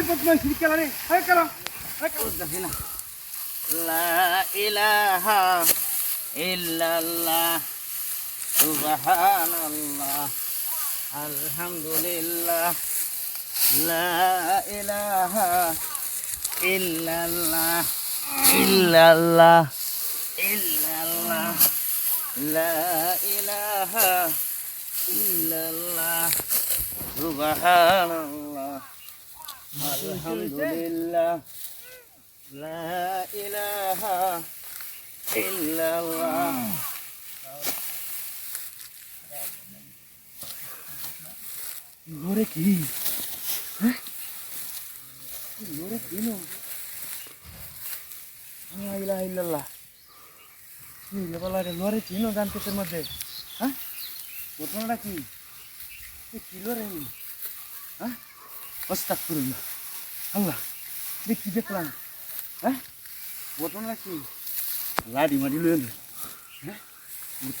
ওরে বদমাইশ কেলা রে হ্যাঁ কেলা হ্যাঁ কেলা দেখি না লা ইলাহা ইল্লাল্লাহ সুবহানাল্লাহ আলহামদুলিল্লাহ, লা ইলাহা ইল্লাল্লাহ। ঘরে কি? হ্যাঁ? ঘরে কি না? লা ইলাহা ইল্লাল্লাহ। কি বলা রে, লরে চিনো গান কেটের মধ্যে? হ্যাঁ? ঘটনাটা কি? কি কিলো রে হ্যাঁ? আস্তাগফিরুল্লাহ। আল্লাহ দেখি দেখলাম? হ্যাঁ? ঘটনাটা কি? লাডি মাডি লইল হ্যাঁ?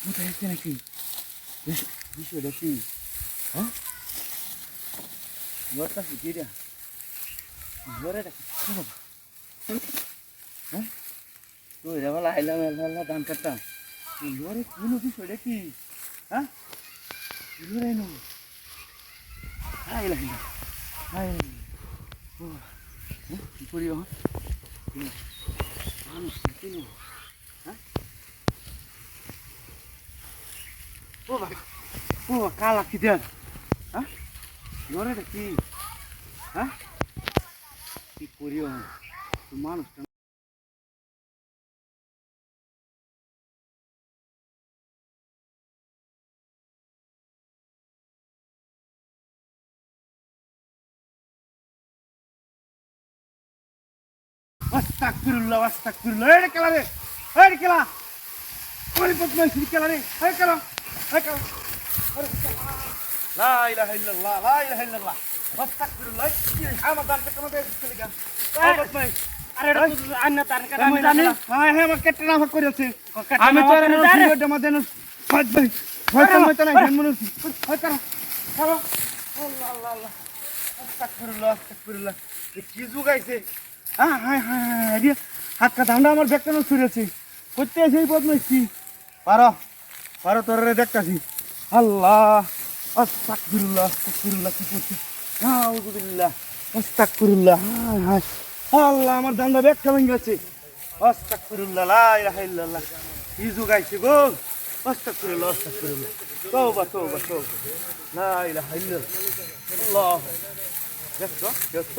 কোথায় আছে নাকি? বিষ- বিষয়টা কি? হ্যাঁ? ঘরটা কি ঘরে রাখি বাবা? হ্যাঁ? তুই রে বলা আইলাম আল্লাহ দান করতাম। ঘরে কি নদী বিষয়টা কি? হ্যাঁ? ঘরে নো আইলা আইলা ও হ্যাঁ কি করি এখন মানুষ কি নো হ্যাঁ ও বাবা ও কালা আস্তাগফিরুল্লাহ আস্তাগফিরুল্লাহ। এই কেলা রে এই কেলা ওরে বদমাইশ কেলা রে এই কেলা এই কেলা লা ইলাহা ইল্লাল্লাহ লা ইলাহা ইল্লাল্লাহ। আস্তাগফিরুল্লাহ আমার দান থেকে আমাদের চলে গেল। এই বদমাইশ। আমি হ্যাঁ হ্যাঁ তো কি জুগাইছে হ্যাঁ হ্যাঁ হ্যাঁ। হ্যাঁ রে হাত কাটা আমরা ব্যাগটা ছুঁড়েছি করতে এসে এই বদমাইছি পারো পারো, তোর রে দেখতাছি। আল্লাহ, আস্তাগফিরুল্লাহ আস্তাগফিরুল্লাহ, কি আউযুবিল্লাহ আস্তাগফিরুল্লাহ হ্যাঁ হ্যাঁ। আল্লাহ, আমার দান্দা ব্যাগটা ভেঙে গেছে। আস্তাগফিরুল্লাহ, লা ইলাহা ইল্লাল্লাহ। কি জুগাইছে গো? আস্তাগফিরুল্লাহ আস্তাগফিরুল্লাহ। তওবা তওবা তওবা। লা ইলাহা ইল্লাল্লাহ। আল্লাহ। দেখছ দেখছ